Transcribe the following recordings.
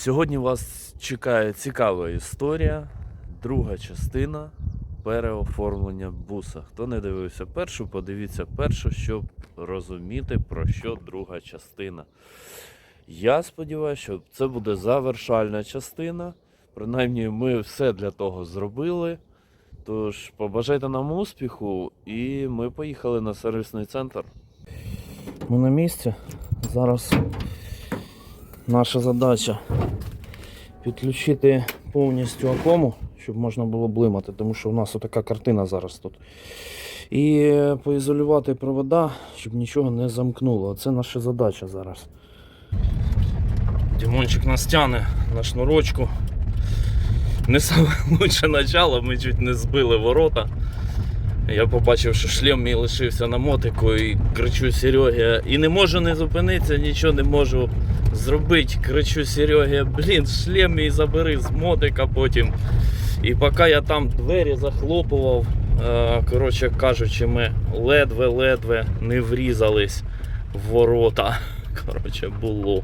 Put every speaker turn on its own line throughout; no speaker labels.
Сьогодні вас чекає цікава історія, друга частина переоформлення буса. Хто не дивився першу, подивіться першу, щоб розуміти, про що друга частина. Я сподіваюся, що це буде завершальна частина. Принаймні, ми все для того зробили. Тож побажайте нам успіху, і ми поїхали на сервісний центр. Ми на місці. Зараз наша задача підключити повністю акому, щоб можна було блимати, тому що у нас отака картина зараз тут. І поізолювати провода, щоб нічого не замкнуло. Це наша задача зараз. Дімончик нас тяне на шнурочку. Не саме лучше начало, ми чуть не збили ворота. Я побачив, що шлем мій лишився на мотику і кричу Сереге. І не можу не зупинитися, нічого не можу зробити. Кричу Сереге, блін, шлем мій забери з мотика потім. І поки я там двері захлопував, е, коротше кажучи, ми ледве-ледве не врізались в ворота. Коротше, було.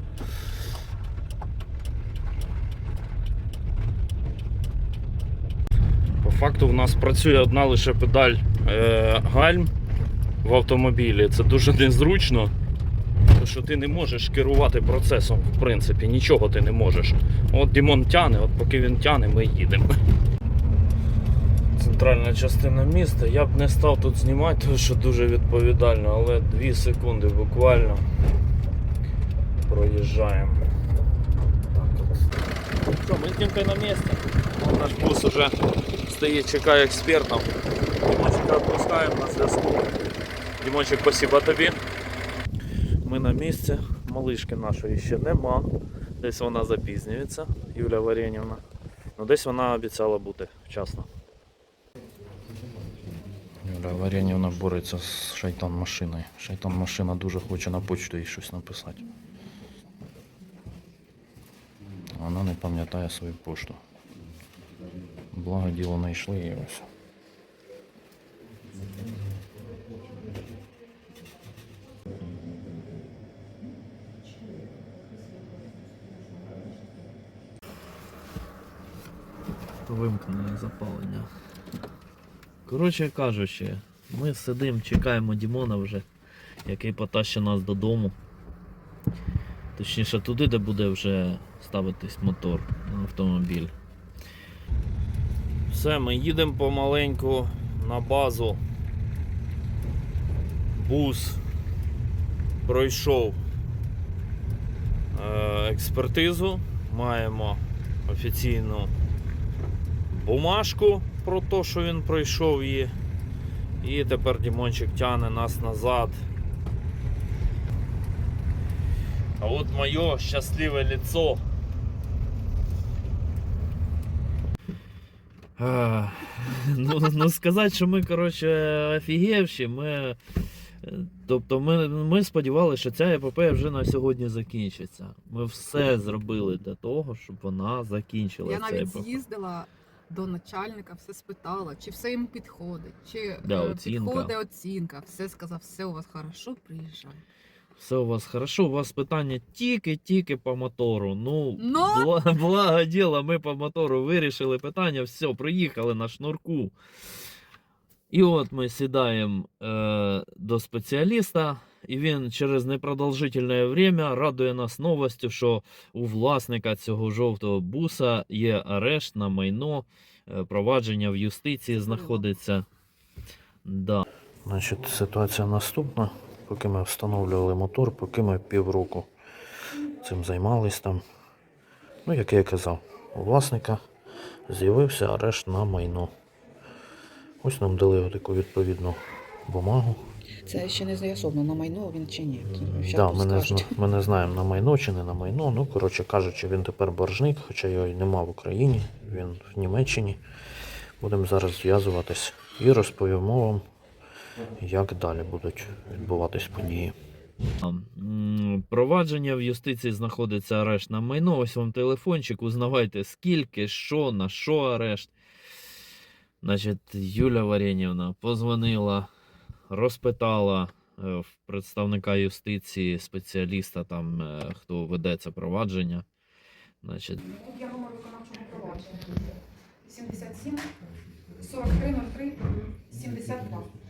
Факту в нас працює одна лише педаль е, гальм в автомобілі. Це дуже незручно, тому що ти не можеш керувати процесом, в принципі, нічого ти не можеш. От Дімон тяне, от поки він тяне, ми їдемо. Центральна частина міста. Я б не став тут знімати, тому що дуже відповідально, але 2 секунди буквально проїжджаємо. Так, от. Що, ми з Дімкою на місці. Наш бус уже стоїть, чекає експертів. Дімончика відпускаємо на зв'язку. Дімончик, спасибо тобі. Ми на місці. Малишки нашої ще нема. Десь вона запізнюється, Юля Варенівна. Ну десь вона обіцяла бути вчасно. Юля Варенівна бореться з шайтан машиною. Шайтан машина дуже хоче на почту їй щось написати. Вона не пам'ятає свою пошту. Благо діло знайшли і ось. Вимкнене запалення. Коротше кажучи, ми сидимо, чекаємо Дімона вже, який потащить нас додому. Точніше туди, де буде вже ставитись мотор на автомобіль. Все, ми їдемо помаленьку на базу. Бус пройшов е, експертизу. Маємо офіційну бумажку про те, що він пройшов її. І тепер Дімончик тягне нас назад. А от моє щасливе лицо. А, ну, ну сказати, що ми, коротше, офігевші, ми. е, Тобто ми, ми сподівалися, що ця епопея вже на сьогодні закінчиться. Ми все зробили для того, щоб вона закінчилася.
Я навіть
епопея.
з'їздила до начальника, все спитала, чи все йому підходить, чи
Да,
е,
оцінка.
підходить оцінка. Все сказав, все у вас хорошо, приїжджай.
Все у вас хорошо, у вас питання тільки-тільки по мотору. Ну,
Ну?
бла- благо діло, ми по мотору вирішили питання, все, приїхали на шнурку. І от ми сідаємо е, до спеціаліста, і він через непродовжительне время радує нас новостю, що у власника цього жовтого буса є арешт на майно, е, провадження в юстиції знаходиться. Да. Значить, ситуація наступна. Поки ми встановлювали мотор, поки ми півроку цим займались там. Ну, як я і казав, у власника з'явився арешт на майно. Ось нам дали таку відповідну бумагу.
Це ще не з'ясовано на майно він чи ні.
Да, ми, не, ми не знаємо на майно чи не на майно. Ну, коротше кажучи, він тепер боржник, хоча його й нема в Україні, він в Німеччині. Будемо зараз зв'язуватись і розповімо вам, як далі будуть відбуватись події. Провадження в юстиції знаходиться арешт на майно. Ось вам телефончик, узнавайте скільки, що, на що арешт. Значить, Юля Варенівна позвонила, розпитала е, в представника юстиції, спеціаліста, там, е, хто веде це провадження. Значить,
я номер виконавчого провадження. 77 4303 72.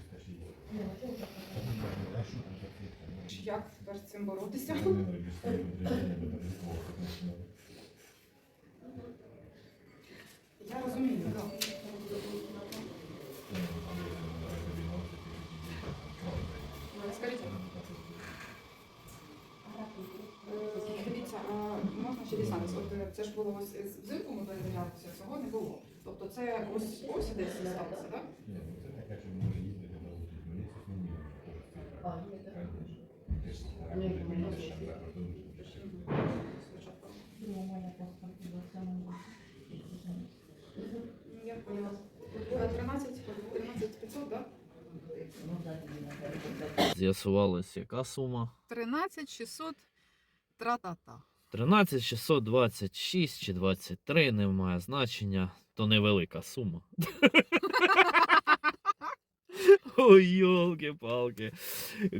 Як тепер з цим боротися? Я розумію, так. Скажіть. Е, Дивіться, можна ще дізнатися, от е, це ж було ось взимку ми перевірялися, цього не було. Тобто це ось ось десь сталося, так? Я поняла. Тут 13, 13 500, так?
з'ясувалось, яка сума.
13 600 тра-та-та.
13 626 чи 23, не має значення, то невелика сума. Ой, йолки-палки.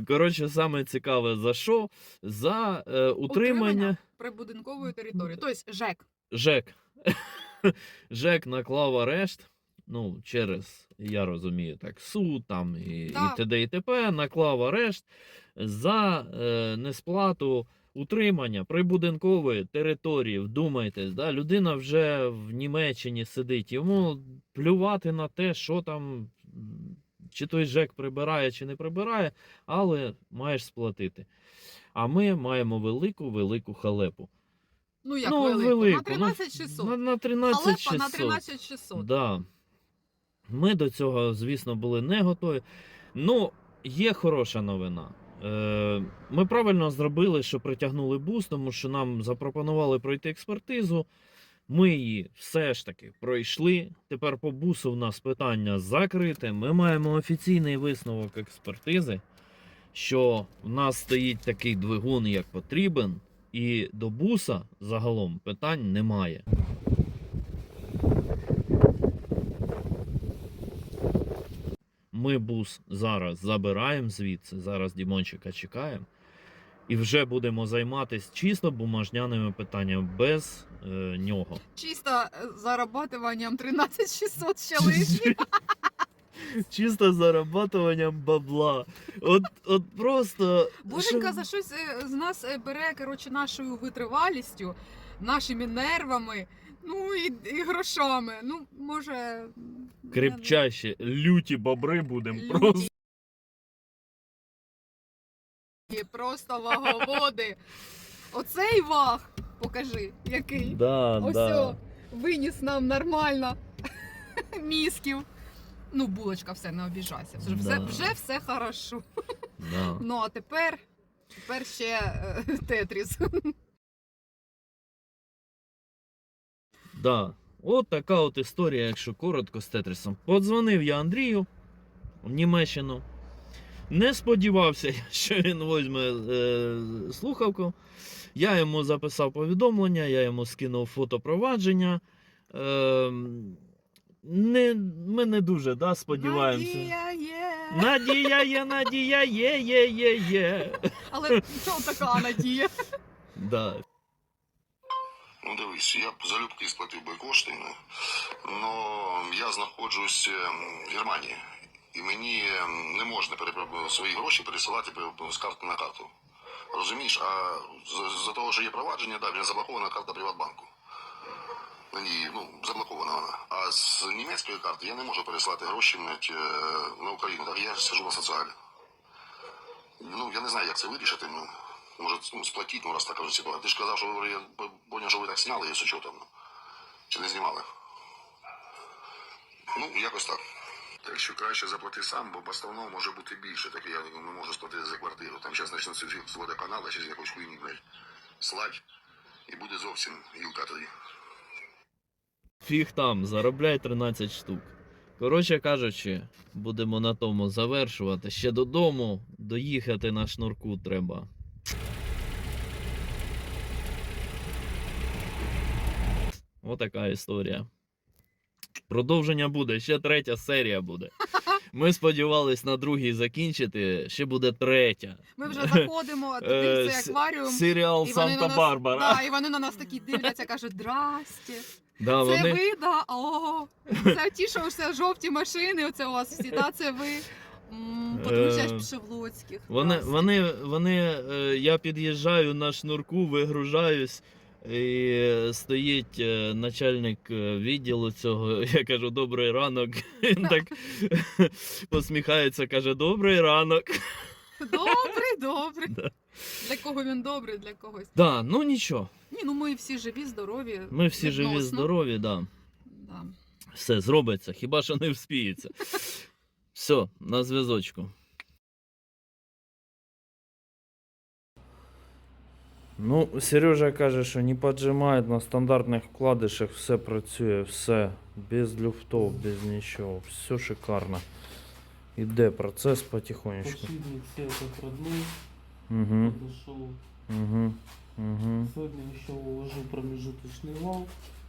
Коротше, саме цікаве за що? За е, утримання
Утримання. Прибудинкової території. Тобто ЖЕК.
ЖЕК. ЖЕК наклав арешт. Ну, через, я розумію, так, суд там і,
Так.
і т.д. і т.п. наклав арешт за е, несплату утримання прибудинкової території. Вдумайтесь, да? людина вже в Німеччині сидить. Йому плювати на те, що там, чи той ЖЕК прибирає, чи не прибирає, але маєш сплатити. А ми маємо велику велику халепу.
Ну як
ну,
велику?
велику.
На 13 600.
На, на 13
Халепа на 13 600.
Да. Ми до цього, звісно, були не готові. Ну, є хороша новина. Е, ми правильно зробили, що притягнули бус, тому що нам запропонували пройти експертизу. Ми її все ж таки пройшли. Тепер по бусу в нас питання закрите. Ми маємо офіційний висновок експертизи, що в нас стоїть такий двигун, як потрібен, і до буса загалом питань немає. Ми бус зараз забираємо звідси, зараз Дімончика чекаємо. І вже будемо займатися чисто бумажняними питаннями без е, нього.
Чисто е, зарабатуванням 13 600 ще лишні.
Чисто зарабатуванням бабла. От, от просто.
Боженька за щось е, з нас е, бере коротше, нашою витривалістю, нашими нервами, ну і, і грошами. Ну, може.
крепчаще, люті бобри будемо просто.
І Просто ваговоди. Оцей ваг, покажи, який.
Да,
Ось
да.
виніс нам нормально мізків. Ну, булочка, все, не обіжайся. Вже, все,
Да.
вже все хорошо.
Да.
Ну, а тепер, тепер ще е, тетріс.
Да. От така от історія, якщо коротко з Тетрісом. Подзвонив я Андрію в Німеччину. Не сподівався, що він візьме е, слухавку. Я йому записав повідомлення, я йому скинув фото провадження. Е, не, ми не дуже да, сподіваємося.
Надія є.
Надія є, надія є, є, є, є.
Але що така надія?
Да.
Ну дивись, я б залюбки сплатив би кошти, але я знаходжусь е, в Германії. І мені е, не можна свої гроші пересилати з карти на карту. Розумієш, а за того, що є провадження, да, в мене заблокована карта Приватбанку. На ну, заблокована вона. А з німецької карти я не можу переслати гроші навіть, е, на Україну. Так я сижу на соціалі. Ну, я не знаю, як це вирішити. Ну, може, ну, сплатіть, ну, раз така вже ситуація. Ти ж казав, що я поняв, що ви так зняли її з учетом. ну. Чи не знімали? Ну, якось так. Так що краще заплати сам, бо постанову може бути більше. Так я не можу сплатити за квартиру. Там зараз почнеться з водоканалу, чи з якоїсь хуйні, блядь, слать. І буде зовсім гілка тоді.
Фіг там, заробляй 13 штук. Коротше кажучи, будемо на тому завершувати. Ще додому доїхати на шнурку треба. Отака історія. Продовження буде, ще третя серія буде. Ми сподівались на другій закінчити, ще буде третя.
Ми вже заходимо туди в
Е,
цей акваріум.
Серіал Санта-Барбара.
Да, і вони на нас такі дивляться, кажуть, здрасте.
Да,
Це
вони...
ви, да? О, це ті, що все жовті машини, оце у вас всі, да, це ви.
Е,
Пшевлоцьких.
Вони, вони, вони, е, я під'їжджаю на шнурку, вигружаюсь, і стоїть е, начальник е, відділу цього. Я кажу, добрий ранок. Він так посміхається, каже, добрий ранок.
Добрий, добрий.
Да.
Для кого він добрий, для когось.
Да, ну нічого.
Ні, ну ми всі живі, здорові.
Ми всі живі, здорові, да.
Да.
Все зробиться, хіба що не вспіється. Все, на зв'язочку. Ну, Сережа каже, що не поджимає на стандартних вкладишах, все працює, все, без люфтов, без нічого, все шикарно. Іде процес потихонечку.
Подшипник это родной,
Угу,
подошел.
угу, угу,
Сегодня еще уложу промежуточный вал,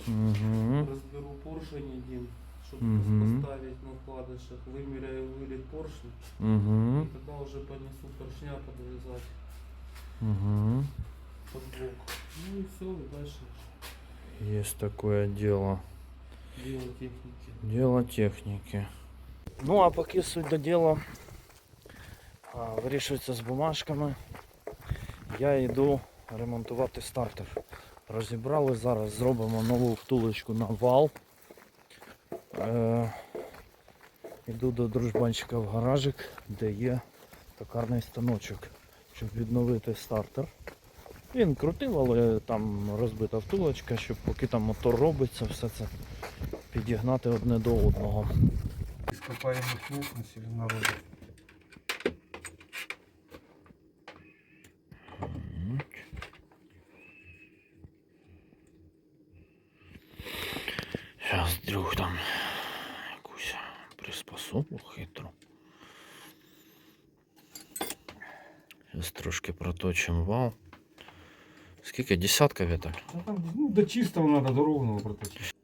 угу.
разберу поршень один, чтобы
Мгм.
поставить на вкладышах, вымеряю вылет поршня,
Угу,
и тогда уже понесу поршня подвязать
угу.
под. Ну и все, и дальше
Есть такое дело.
дело техники.
Дело техніки. Ну, а поки суть до діла а, вирішується з бумажками. Я йду ремонтувати стартер. Розібрали, зараз зробимо нову втулочку на вал. Е, йду до дружбанчика в гаражик, де є токарний станочок, щоб відновити стартер. Він крутив, але там розбита втулочка, щоб поки там мотор робиться, все це підігнати одне до одного.
ископаемых мест населенного рода.
Зараз друг там якусь приспособу хитру. Зараз трошки проточимо вал. Скільки? Десятка віток?
Ну, там, ну, до чистого надо, до ровного проточить.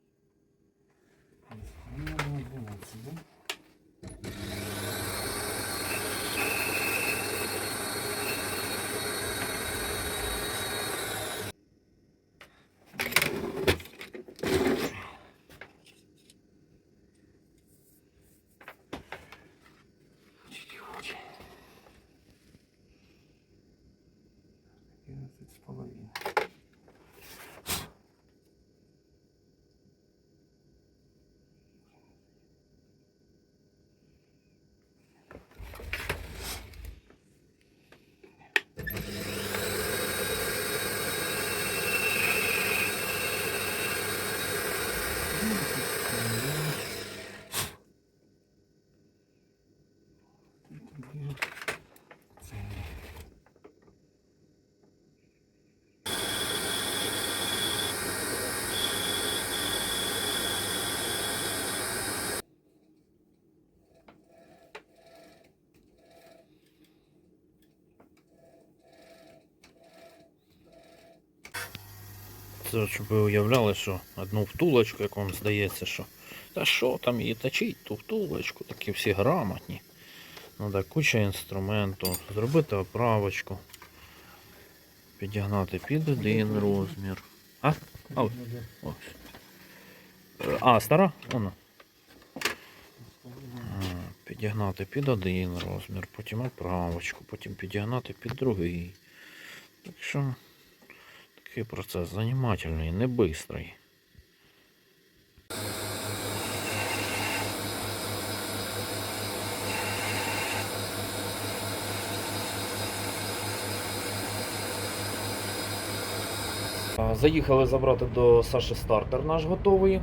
Щоб ви уявляли, що одну втулочку, як вам здається, що та що там її точить, ту втулочку, такі всі грамотні. Надо куча інструменту, зробити оправочку, підігнати під один розмір. А? А, ось. А, стара? Вона. Підігнати під один розмір, потім оправочку, потім підігнати під другий. Так що такий процес занімательний, не бистрий. Заїхали забрати до Саші стартер наш готовий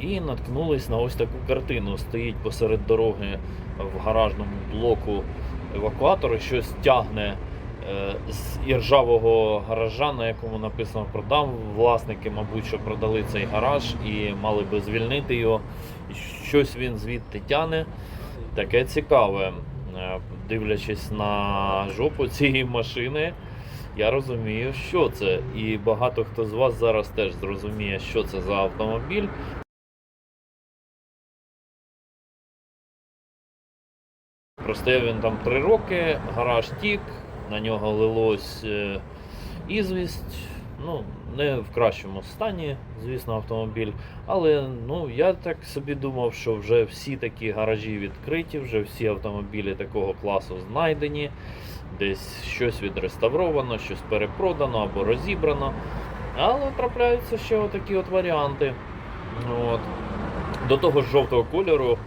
і наткнулись на ось таку картину. Стоїть посеред дороги в гаражному блоку евакуатор, щось тягне з іржавого гаража, на якому написано продам. Власники, мабуть, що продали цей гараж і мали би звільнити його. Щось він звідти тягне. Таке цікаве. Е, Дивлячись на жопу цієї машини, я розумію, що це. І багато хто з вас зараз теж зрозуміє, що це за автомобіль. Простояв він там три роки, гараж тік, на нього лилось е, ізвість. Ну, не в кращому стані, звісно, автомобіль. Але ну, я так собі думав, що вже всі такі гаражі відкриті, вже всі автомобілі такого класу знайдені, десь щось відреставровано, щось перепродано або розібрано. Але трапляються ще отакі от варіанти. От. До того ж жовтого кольору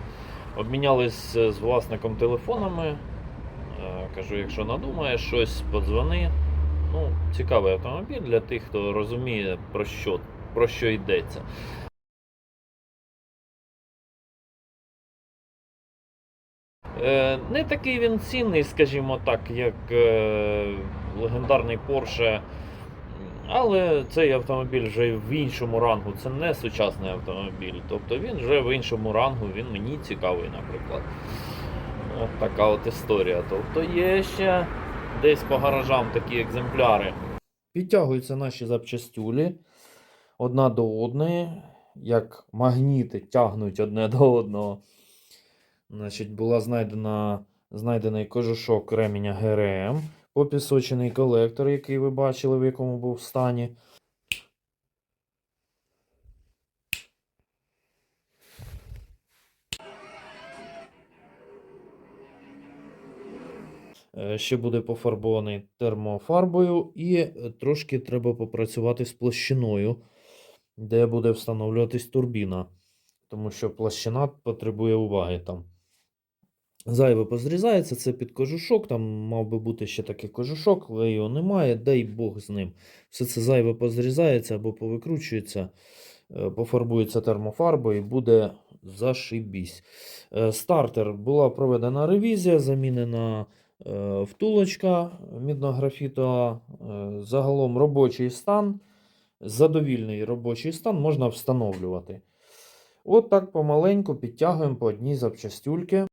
обмінялись з власником телефонами. Кажу, якщо надумаєш щось, подзвони. Ну, цікавий автомобіль для тих, хто розуміє про що, про що йдеться. Е, Не такий він цінний, скажімо так, як е, легендарний Porsche. Але цей автомобіль вже в іншому рангу. Це не сучасний автомобіль. Тобто він вже в іншому рангу, він мені цікавий, наприклад. От така от історія. Тобто є ще десь по гаражам такі екземпляри. Підтягуються наші запчастюлі одна до одної, як магніти тягнуть одне до одного. Значить, була знайдена, знайдений кожушок ременя ГРМ, попісочений колектор, який ви бачили, в якому був стані. Ще буде пофарбований термофарбою, і е, трошки треба попрацювати з площиною, де буде встановлюватись турбіна. Тому що площина потребує уваги там. Зайве позрізається, це під кожушок, там мав би бути ще такий кожушок, але його немає, дай Бог з ним. Все це зайве позрізається або повикручується, е, пофарбується термофарбою і буде зашибісь. Е, Стартер була проведена ревізія, замінена е, втулочка міднографітова. Е, Загалом робочий стан, задовільний робочий стан можна встановлювати. От так помаленьку підтягуємо по одній запчастюльки.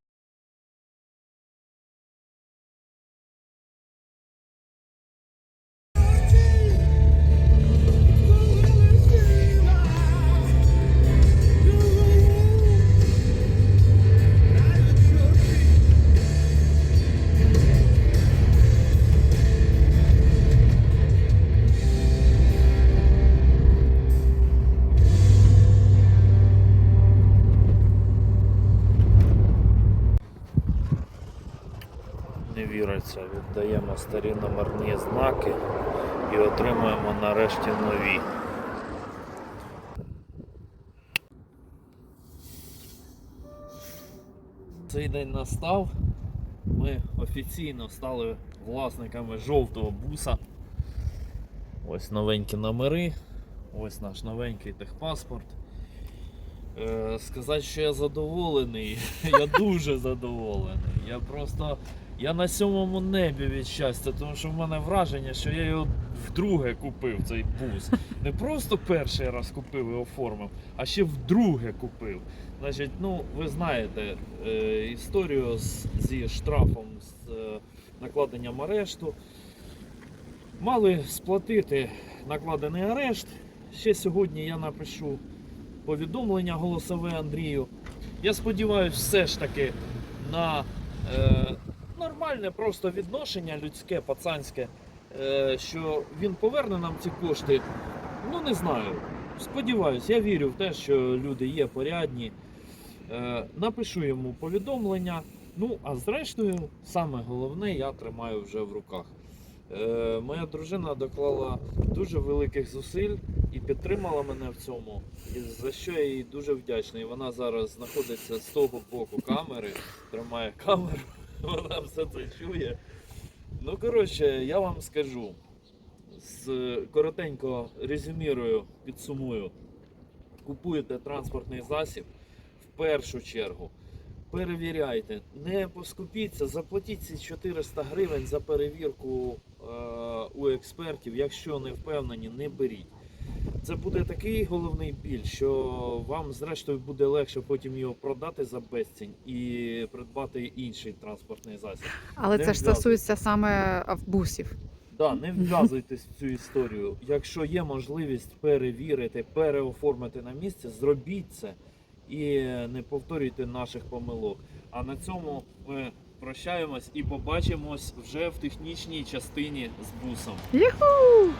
Не віриться, віддаємо старі номерні знаки і отримуємо нарешті нові. Цей день настав. Ми офіційно стали власниками жовтого буса. Ось новенькі номери, ось наш новенький техпаспорт. Е, сказати, що я задоволений, я дуже задоволений. Я просто я на сьомому небі від щастя, тому що в мене враження, що я його вдруге купив, цей бус. Не просто перший раз купив і оформив, а ще вдруге купив. Значить, ну, ви знаєте е, історію з, зі штрафом, з е, накладенням арешту. Мали сплатити накладений арешт. Ще сьогодні я напишу повідомлення голосове Андрію. Я сподіваюся, все ж таки на е, нормальне просто відношення людське, пацанське, е, що він поверне нам ці кошти. Ну, не знаю. Сподіваюсь, я вірю в те, що люди є порядні. Е, напишу йому повідомлення. Ну, а зрештою, саме головне, я тримаю вже в руках. Е, моя дружина доклала дуже великих зусиль і підтримала мене в цьому, і за що я їй дуже вдячний. Вона зараз знаходиться з того боку камери, тримає камеру, вона все це чує. Ну, коротше, я вам скажу, з, коротенько резюмірую, підсумую. Купуєте транспортний засіб в першу чергу. Перевіряйте, не поскупіться, заплатіть ці 400 гривень за перевірку е, у експертів. Якщо не впевнені, не беріть. Це буде такий головний біль, що вам зрештою буде легше потім його продати за безцінь і придбати інший транспортний засіб.
Але
Не
це ж стосується саме автобусів.
Да, не вв'язуйтесь в цю історію. Якщо є можливість перевірити, переоформити на місці, зробіть це і не повторюйте наших помилок. А на цьому ми прощаємось і побачимось вже в технічній частині з бусом.
Юху!